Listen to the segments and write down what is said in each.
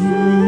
through.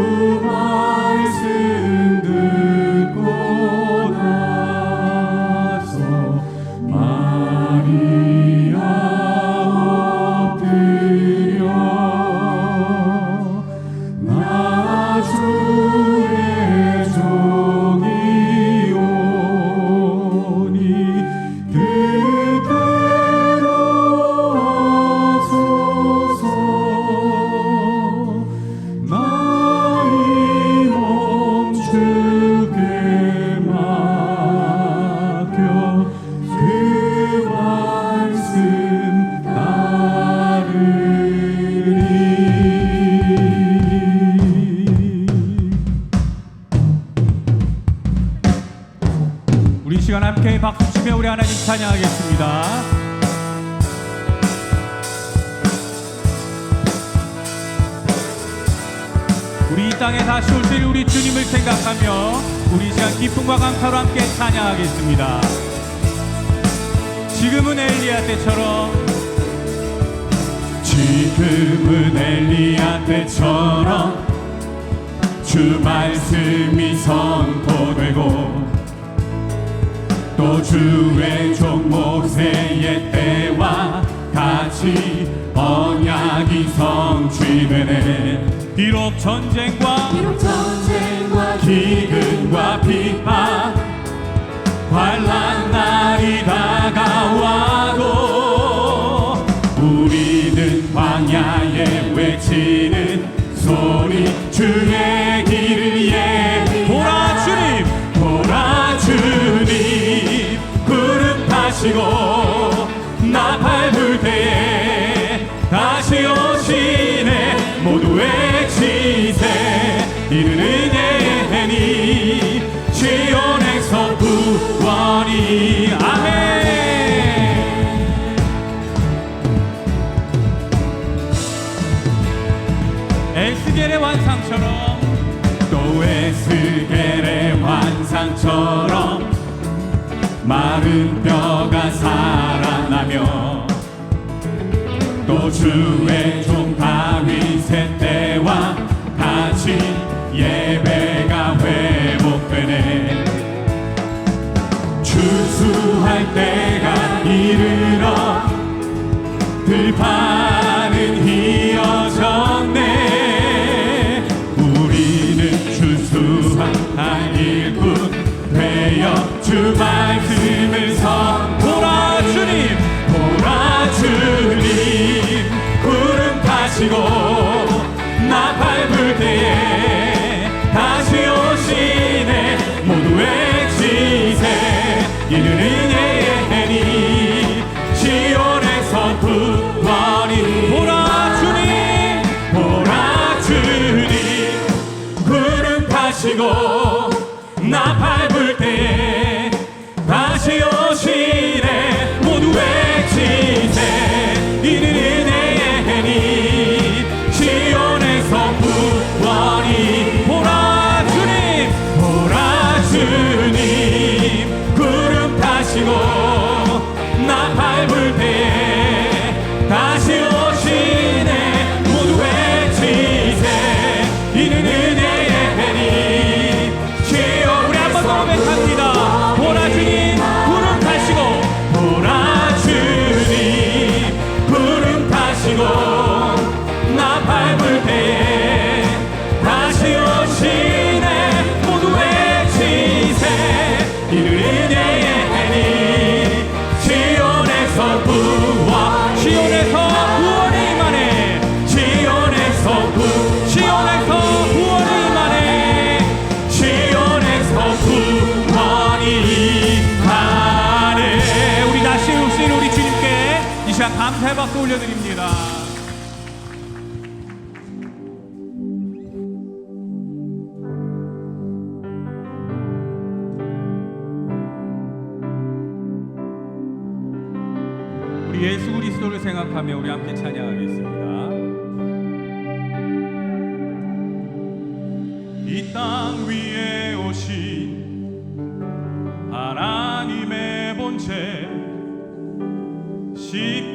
함께 박수 치며 우리 하나님 찬양하겠습니다. 우리 이 땅에 다시 오실 우리 주님을 생각하며 우리 이 시간 기쁨과 감사로 함께 찬양하겠습니다. 지금은 엘리야 때처럼 지금은 엘리야 때처럼 주 말씀이 선포되고 또 주의 종 모세의 때와 같이 언약이 성취되네. 비록 전쟁과 비록 전쟁과 기근과 비판 환란 날이 다가와도 우리는 광야에 외치는 소리 주의 다시 오시네. 모두 외치세. 이는 은혜니 시온에서 구원이. 아멘. 에스겔의 환상처럼 또 에스겔의 환상처럼 마른 뼈가 살아나며 또 주의 종 외치 감사의 박수 올려드립니다. 우리 예수 그리스도를 생각하며 우리 함께 찬양하겠습니다. 이 땅 위에 오신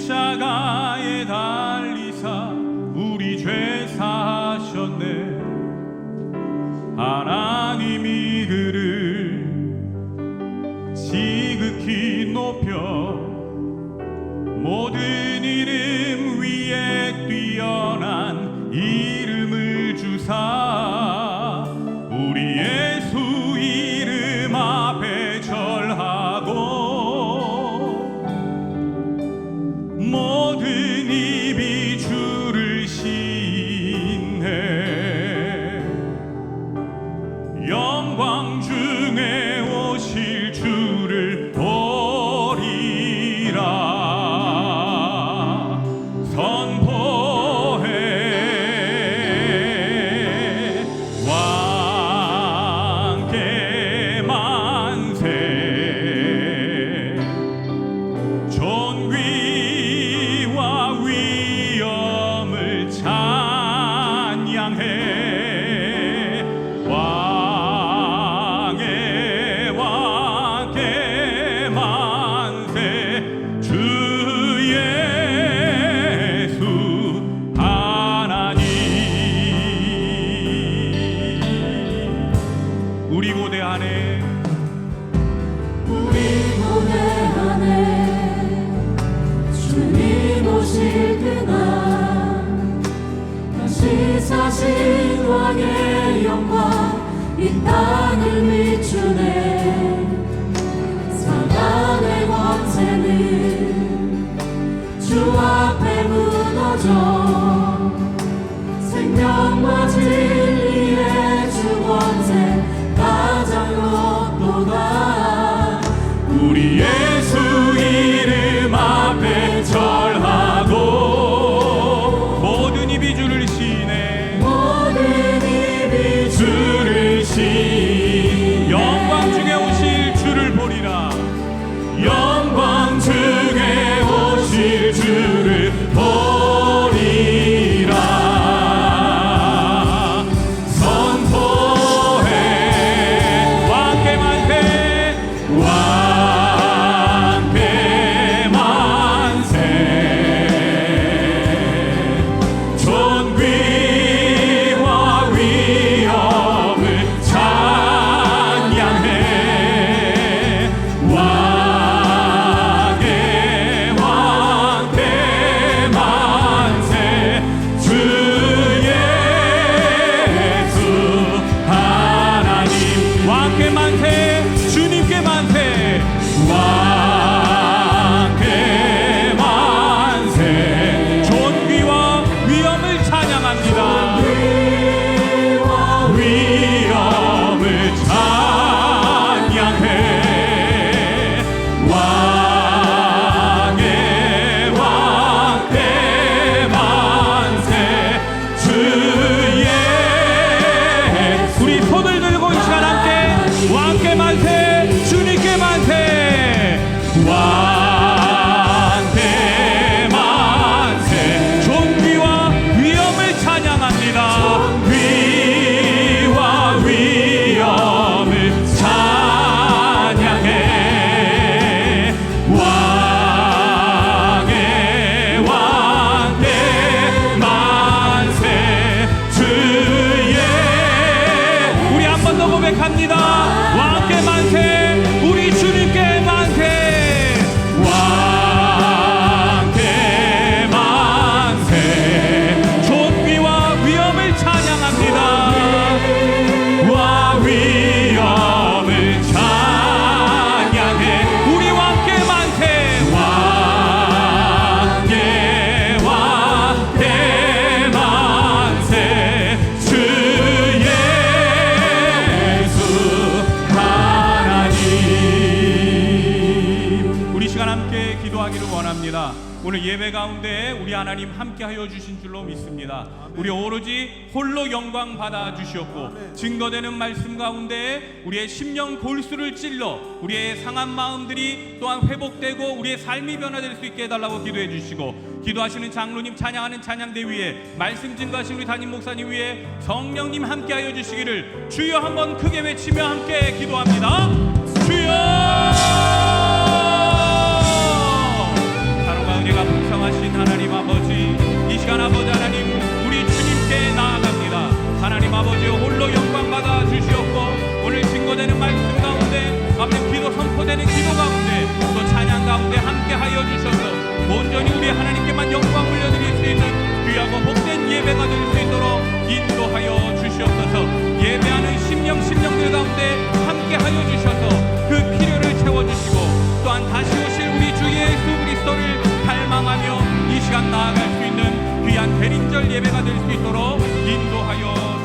십자가에 달리사 우리 죄 사하셨네. 하나님이 주 기도하기를 원합니다. 오늘 예배 가운데 우리 하나님 함께하여 주신 줄로 믿습니다. 우리 오로지 홀로 영광 받아 주시옵고 증거되는 말씀 가운데 우리의 심령 골수를 찔러 우리의 상한 마음들이 또한 회복되고 우리의 삶이 변화될 수 있게 해달라고 기도해 주시고 기도하시는 장로님 찬양하는 찬양대 위에 말씀 증거하신 우리 담임 목사님 위에 성령님 함께하여 주시기를 주여 한번 크게 외치며 함께 기도합니다. 주여 시간 아버지 하나님 우리 주님께 나아갑니다. 하나님 아버지 홀로 영광 받아 주시옵고 오늘 증거되는 말씀 가운데 아버지 기도 선포되는 기도 가운데 또 찬양 가운데 함께하여 주셔서 온전히 우리 하나님께만 영광 올려드릴 수 있는 귀하고 복된 예배가 될 수 있도록 인도하여 주시옵소서. 예배하는 심령 심령들 가운데 함께하여 주셔서 그 필요를 채워주시고 또한 다시 오실 우리 주 예수 그리스도를 갈망하며 이 시간 나아갈 수 있는 대림절 예배가 될 수 있도록 인도하여